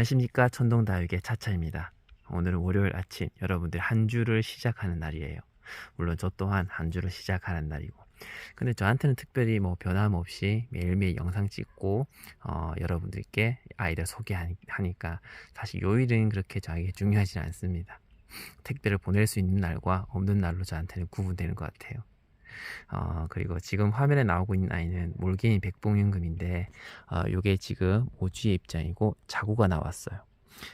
안녕하십니까 천동다육의 차차입니다. 오늘은 월요일 아침 여러분들 한 주를 시작하는 날이에요. 물론 저 또한 한 주를 시작하는 날이고 근데 저한테는 특별히 뭐 변함없이 매일매일 영상 찍고 어, 여러분들께 아이들 소개하니까 사실 요일은 그렇게 저에게 중요하지 않습니다. 택배를 보낼 수 있는 날과 없는 날로 저한테는 구분되는 것 같아요. 어, 그리고 지금 화면에 나오고 있는 아이는 몰개인 백봉윤금인데 어, 요게 지금 오주의 입장이고 자구가 나왔어요.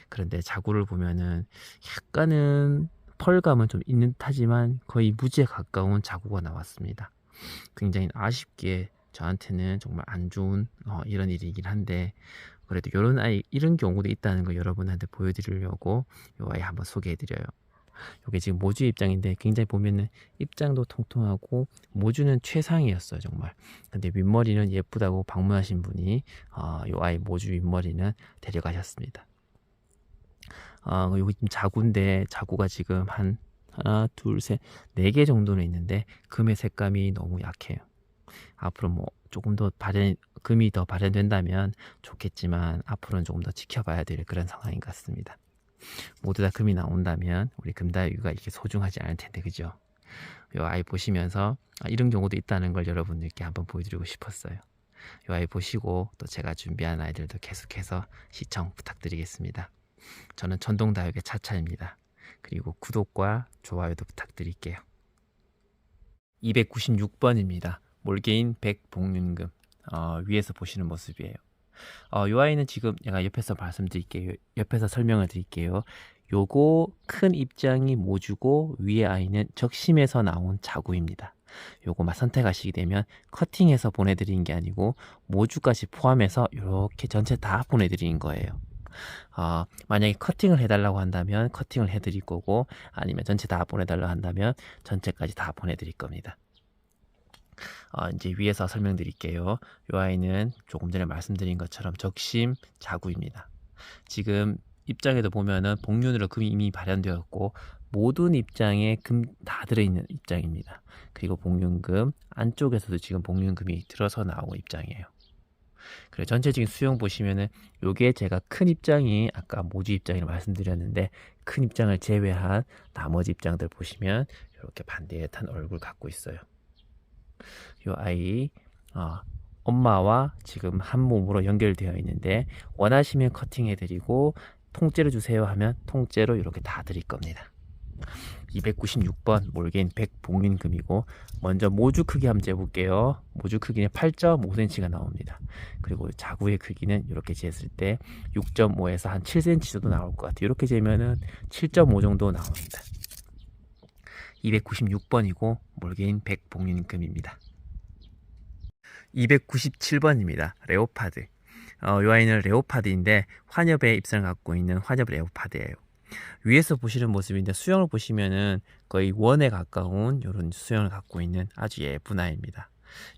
그런데 자구를 보면은 약간은 펄감은 좀 있는 듯하지만 거의 무지에 가까운 자구가 나왔습니다. 굉장히 아쉽게 저한테는 정말 안 좋은 어, 이런 일이긴 한데 그래도 이런 아이 이런 경우도 있다는 거 여러분한테 보여드리려고 이 아이 한번 소개해드려요. 이게 지금 모주 입장인데 굉장히 보면은 입장도 통통하고 모주는 최상이었어요 정말. 근데 윗머리는 예쁘다고 방문하신 분이 어, 이 아이 모주 윗머리는 데려가셨습니다. 어, 여기 지금 자구인데 자구가 지금 한 하나, 둘, 셋, 네 개 정도는 있는데 금의 색감이 너무 약해요. 앞으로 뭐 조금 더 발현, 금이 더 발현된다면 좋겠지만 앞으로는 조금 더 지켜봐야 될 그런 상황인 것 같습니다. 모두 다 금이 나온다면 우리 금다육이가 이렇게 소중하지 않을 텐데 그죠? 이 아이 보시면서 아, 이런 경우도 있다는 걸 여러분들께 한번 보여드리고 싶었어요. 이 아이 보시고 또 제가 준비한 아이들도 계속해서 시청 부탁드리겠습니다. 저는 전동다육의 차차입니다. 그리고 구독과 좋아요도 부탁드릴게요. 296번입니다. 몰개인 백복륜금 어, 위에서 보시는 모습이에요. 어, 요 아이는 지금 제가 옆에서 말씀드릴게요. 옆에서 설명을 드릴게요. 요거 큰 입장이 모주고 위에 아이는 적심에서 나온 자구입니다. 요거만 선택하시게 되면 커팅해서 보내드리는 게 아니고 모주까지 포함해서 이렇게 전체 다 보내드리는 거예요. 어, 만약에 커팅을 해달라고 한다면 커팅을 해드릴 거고 아니면 전체 다 보내달라고 한다면 전체까지 다 보내드릴 겁니다. 어, 이제 위에서 설명드릴게요. 이 아이는 조금 전에 말씀드린 것처럼 적심 자구입니다. 지금 입장에도 보면은 복륜으로 금이 이미 발현되었고 모든 입장에 금 다 들어있는 입장입니다. 그리고 복륜금 안쪽에서도 지금 복륜금이 들어서 나오고 입장이에요. 그래 전체적인 수영 보시면은 요게 제가 큰 입장이 아까 모주 입장이라고 말씀드렸는데 큰 입장을 제외한 나머지 입장들 보시면 이렇게 반듯한 얼굴 갖고 있어요. 요 아이 어, 엄마와 지금 한 몸으로 연결되어 있는데 원하시면 커팅해 드리고 통째로 주세요 하면 통째로 이렇게 다 드릴 겁니다. 296번 몰개인 백봉인금이고 먼저 모주 크기 한번 재볼게요. 모주 크기는 8.5cm가 나옵니다. 그리고 자구의 크기는 이렇게 재었을 때 6.5에서 한 7cm 정도 나올 것 같아요. 이렇게 재면은 7.5 정도 나옵니다. 296번이고 몰개인 백봉인금입니다. 297번입니다. 레오파드. 어, 이 아이는 레오파드인데 환엽의 입상을 갖고 있는 환엽 레오파드예요. 위에서 보시는 모습인데 수영을 보시면은 거의 원에 가까운 이런 수영을 갖고 있는 아주 예쁜 아이입니다.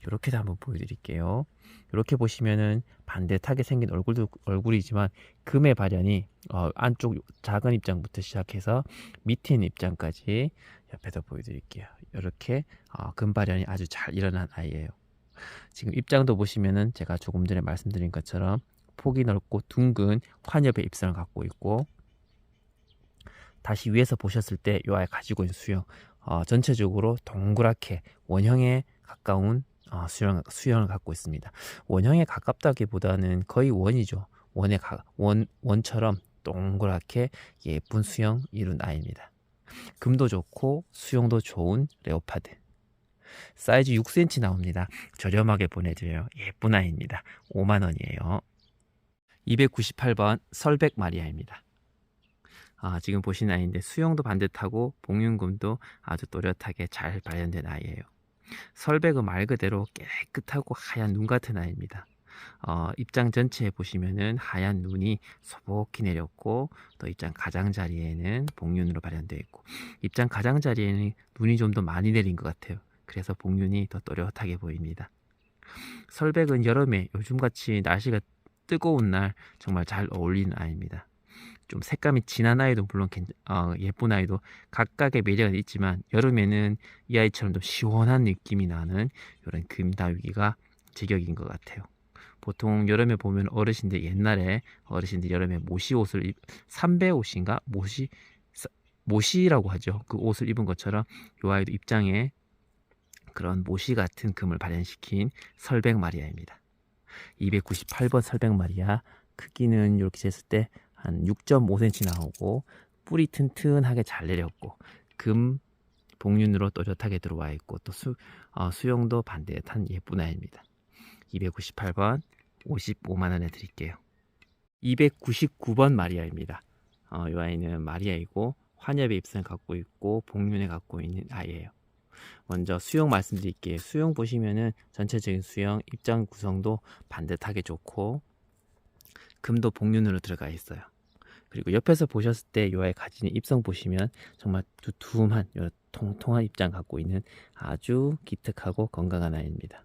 이렇게도 한번 보여드릴게요. 이렇게 보시면은 반듯하게 생긴 얼굴도 얼굴이지만 금의 발현이 어, 안쪽 작은 입장부터 시작해서 밑에 있는 입장까지 옆에서 보여드릴게요. 이렇게 어, 금 발현이 아주 잘 일어난 아이예요. 지금 입장도 보시면은 제가 조금 전에 말씀드린 것처럼 폭이 넓고 둥근 환엽의 입상을 갖고 있고 다시 위에서 보셨을 때 이 아이 가지고 있는 수영 어, 전체적으로 동그랗게 원형에 가까운 어, 수영, 수영을 갖고 있습니다. 원형에 가깝다기보다는 거의 원이죠. 원에 가, 원, 원처럼 동그랗게 예쁜 수영 이룬 아이입니다. 금도 좋고 수영도 좋은 레오파드. 사이즈 6cm 나옵니다. 저렴하게 보내드려요. 예쁜 아이입니다. 5만원이에요. 298번 설백 마리아입니다. 아, 지금 보신 아이인데 수영도 반듯하고 복륜금도 아주 또렷하게 잘 발현된 아이예요. 설백은 말 그대로 깨끗하고 하얀 눈 같은 아이입니다. 어, 입장 전체에 보시면은 하얀 눈이 소복히 내렸고 또 입장 가장자리에는 복륜으로 발현되어 있고 입장 가장자리에는 눈이 좀 더 많이 내린 것 같아요. 그래서 복륜이 더 또렷하게 보입니다. 설백은 여름에 요즘같이 날씨가 뜨거운 날 정말 잘 어울리는 아이입니다. 좀 색감이 진한 아이도 물론 어, 예쁜 아이도 각각의 매력은 있지만 여름에는 이 아이처럼 좀 시원한 느낌이 나는 이런 금다육이가 제격인 것 같아요. 보통 여름에 보면 어르신들 옛날에 어르신들 여름에 모시 옷을 입, 삼배 옷인가 모시 사- 모시라고 하죠. 그 옷을 입은 것처럼 요 아이도 입장에 그런 모시 같은 금을 발현시킨 설백 마리아입니다. 298번 설백 마리아 크기는 이렇게 쟀을 때 한 6.5cm 나오고 뿌리 튼튼하게 잘 내렸고 금 복륜으로 또렷하게 들어와 있고 또 수, 어, 수영도 반듯한 예쁜 아이입니다. 298번 55만 원에 드릴게요. 299번 마리아입니다. 어, 이 아이는 마리아이고 환엽의 입선을 갖고 있고 복륜에 갖고 있는 아이예요. 먼저 수영 말씀드릴게요. 수영 보시면은 전체적인 수영 입장 구성도 반듯하게 좋고 금도 복륜으로 들어가 있어요. 그리고 옆에서 보셨을 때 요아이 가지는 입성 보시면 정말 두툼한 요 통통한 입장 갖고 있는 아주 기특하고 건강한 아이입니다.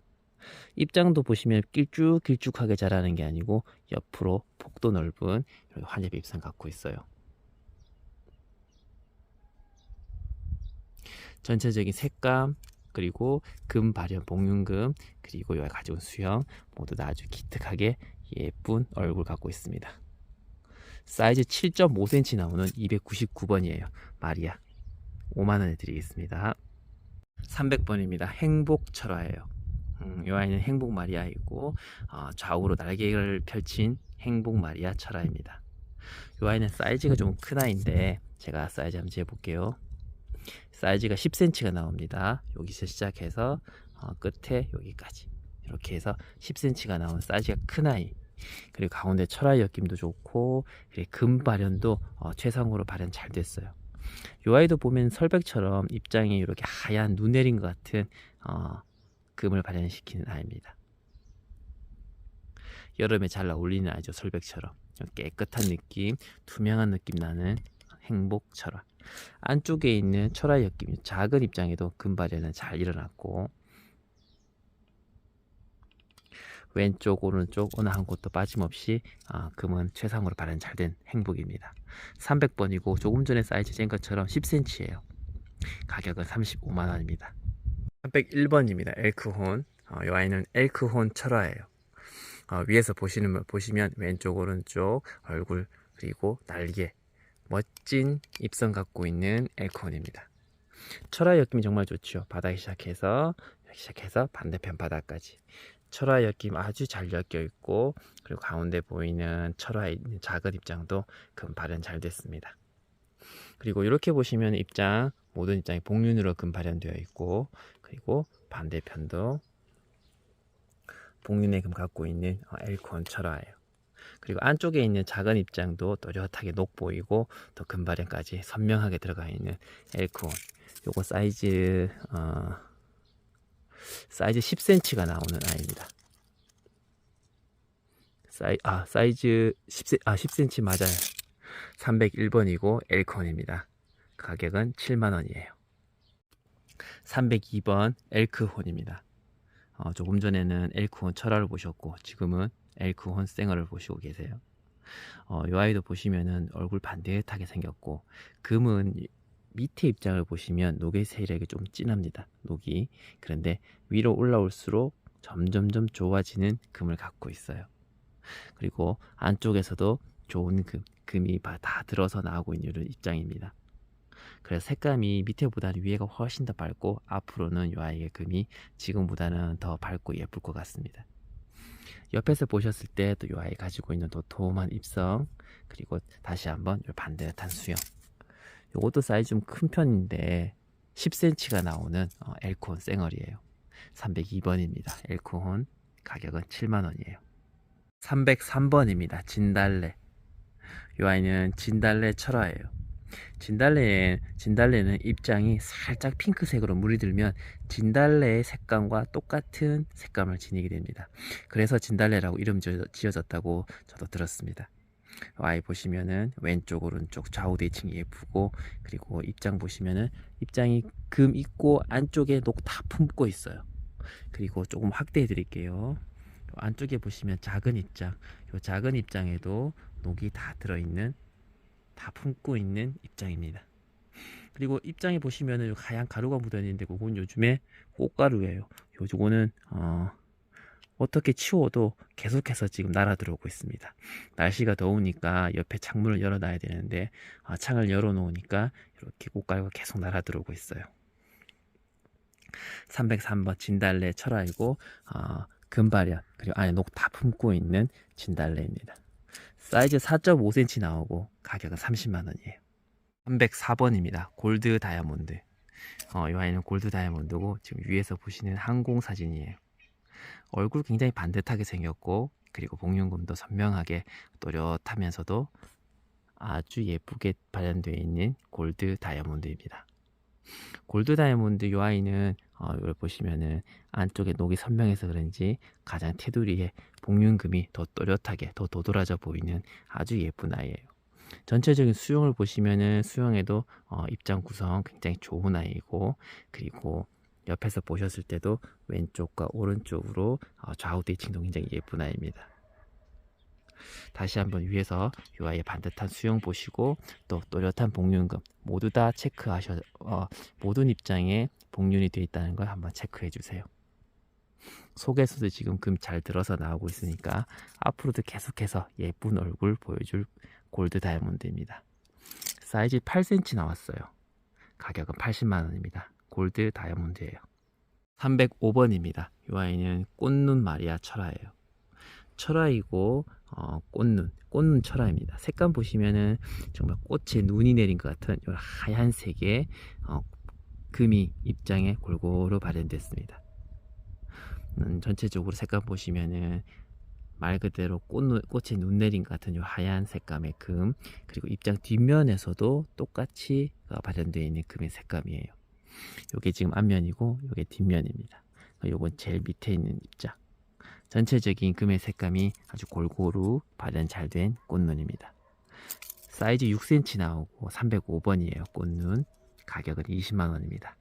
입장도 보시면 길쭉길쭉하게 자라는 게 아니고 옆으로 폭도 넓은 환엽 입상 갖고 있어요. 전체적인 색감 그리고 금 발현 복륜금 그리고 여기 가지고 수영 모두 다 아주 기특하게 예쁜 얼굴 갖고 있습니다. 사이즈 7.5cm 나오는 299번이에요. 마리아 5만원에 드리겠습니다. 300번입니다. 행복 철화예요. 음, 이 아이는 행복 마리아이고 어, 좌우로 날개를 펼친 행복 마리아 철화입니다. 이 아이는 사이즈가 좀 큰 아이인데 제가 사이즈 한번 재볼게요. 사이즈가 10cm가 나옵니다. 여기서 시작해서 어, 끝에 여기까지 이렇게 해서 10cm가 나온 사이즈가 큰 아이 그리고 가운데 철화의 엮임도 좋고 그리고 금 발현도 어, 최상으로 발현 잘 됐어요. 이 아이도 보면 설백처럼 입장이 이렇게 하얀 눈 내린 것 같은 어, 금을 발현시키는 아이입니다. 여름에 잘 어울리는 아이죠 설백처럼 깨끗한 느낌, 투명한 느낌 나는 행복 철화. 안쪽에 있는 철화 엮임 작은 입장에도 금 발현은 잘 일어났고 왼쪽 오른쪽 어느 한 곳도 빠짐없이 아, 금은 최상으로 발현 잘 된 행복입니다. 300번이고 조금 전에 사이즈 잰 것처럼 10cm예요. 가격은 35만 원입니다. 301번입니다. 엘크혼. 어, 이 아이는 엘크혼 철화예요. 어, 위에서 보시는 보시면 왼쪽 오른쪽 얼굴 그리고 날개 멋진 입선 갖고 있는 엘크혼입니다. 철화 엮임이 정말 좋죠. 바닥에 시작해서 시작해서 반대편 바닥까지 철화 엮임 아주 잘 엮여 있고 그리고 가운데 보이는 철화 있는 작은 입장도 금 발현 잘 됐습니다. 그리고 이렇게 보시면 입장 모든 입장이 복륜으로 금 발현되어 있고 그리고 반대편도 복륜의 금 갖고 있는 어, 엘콘 철화예요. 그리고 안쪽에 있는 작은 입장도 또렷하게 녹 보이고 또 금발현까지 선명하게 들어가 있는 엘콘. 요거 사이즈 어, 사이즈 10cm가 나오는 아이입니다. 사이 아 사이즈 10 아 10cm 맞아요. 301번이고 엘콘입니다. 가격은 7만 원이에요. 302번 엘크혼입니다. 어, 조금 전에는 엘크혼 철화를 보셨고 지금은 엘크혼 생얼을 보시고 계세요. 어, 이 아이도 보시면은 얼굴 반듯하게 생겼고 금은 밑에 입장을 보시면 녹의 세력이 좀 진합니다. 녹이 그런데 위로 올라올수록 점점점 좋아지는 금을 갖고 있어요. 그리고 안쪽에서도 좋은 금, 금이 다 들어서 나오고 있는 입장입니다. 그래서 색감이 밑에보다는 위에가 훨씬 더 밝고 앞으로는 이 아이의 금이 지금보다는 더 밝고 예쁠 것 같습니다. 옆에서 보셨을 때또이 아이 가지고 있는 도톰한 입성 그리고 다시 한번 이 반듯한 수영. 요것도 사이즈 좀 큰 편인데 10cm가 나오는 어, 엘코혼 쌩얼이에요. 302번입니다. 엘코혼 가격은 7만원이에요. 303번입니다. 진달래. 이 아이는 진달래 철화예요 진달래에, 진달래는 입장이 살짝 핑크색으로 물이 들면 진달래의 색감과 똑같은 색감을 지니게 됩니다. 그래서 진달래라고 이름 지어졌다고 저도 들었습니다. 아이 보시면은 왼쪽 오른쪽 좌우 대칭이 예쁘고 그리고 입장 보시면은 입장이 금 있고 안쪽에 녹 다 품고 있어요. 그리고 조금 확대해 드릴게요. 안쪽에 보시면 작은 입장, 요 작은 입장에도 녹이 다 들어있는 다 품고 있는 입장입니다. 그리고 입장에 보시면은 하얀 가루가 묻어 있는데 그건 요즘에 꽃가루예요. 요거는 어 어떻게 치워도 계속해서 지금 날아 들어오고 있습니다. 날씨가 더우니까 옆에 창문을 열어놔야 되는데 아, 창을 열어놓으니까 이렇게 꽃갈과 계속 날아 들어오고 있어요. 303번 진달래 철화이고 어, 금발현 그리고 안에 녹 다 품고 있는 진달래입니다. 사이즈 4.5cm 나오고 가격은 30만 원이에요. 304번입니다. 골드 다이아몬드. 어, 이 아이는 골드 다이아몬드고 지금 위에서 보시는 항공 사진이에요. 얼굴 굉장히 반듯하게 생겼고 그리고 복륜금도 선명하게 또렷하면서도 아주 예쁘게 발현되어 있는 골드 다이아몬드입니다. 골드 다이아몬드 이 아이는 어, 이걸 보시면은 안쪽에 녹이 선명해서 그런지 가장 테두리에 복륜금이 더 또렷하게 더 도드라져 보이는 아주 예쁜 아이예요. 전체적인 수영을 보시면은 수영에도 어, 입장 구성 굉장히 좋은 아이고 그리고 옆에서 보셨을 때도 왼쪽과 오른쪽으로 어, 좌우 대칭도 굉장히 예쁜 아이입니다. 다시 한번 위에서 이 아이의 반듯한 수영 보시고 또 또렷한 복륜금 모두 다 체크하셔 어, 모든 입장에 복륜이 되어 있다는 걸 한번 체크해 주세요. 속에서도 지금 금 잘 들어서 나오고 있으니까 앞으로도 계속해서 예쁜 얼굴 보여줄 골드 다이아몬드입니다. 사이즈 8cm 나왔어요. 가격은 80만 원입니다. 골드 다이아몬드예요. 305번입니다. 이 아이는 꽃눈 마리아 철화예요. 철화이고 어, 꽃눈, 꽃눈 철화입니다. 색감 보시면은 정말 꽃에 눈이 내린 것 같은 이 하얀색의 어, 금이 입장에 골고루 발현됐습니다. 음, 전체적으로 색감 보시면은 말 그대로 꽃, 꽃에 눈 내린 것 같은 이 하얀 색감의 금 그리고 입장 뒷면에서도 똑같이 어, 발현되어 있는 금의 색감이에요. 요게 지금 앞면이고 요게 뒷면입니다. 요건 제일 밑에 있는 입장. 전체적인 금의 색감이 아주 골고루 발현 잘 된 꽃눈입니다. 사이즈 6cm 나오고 305번이에요. 꽃눈 가격은 20만원입니다.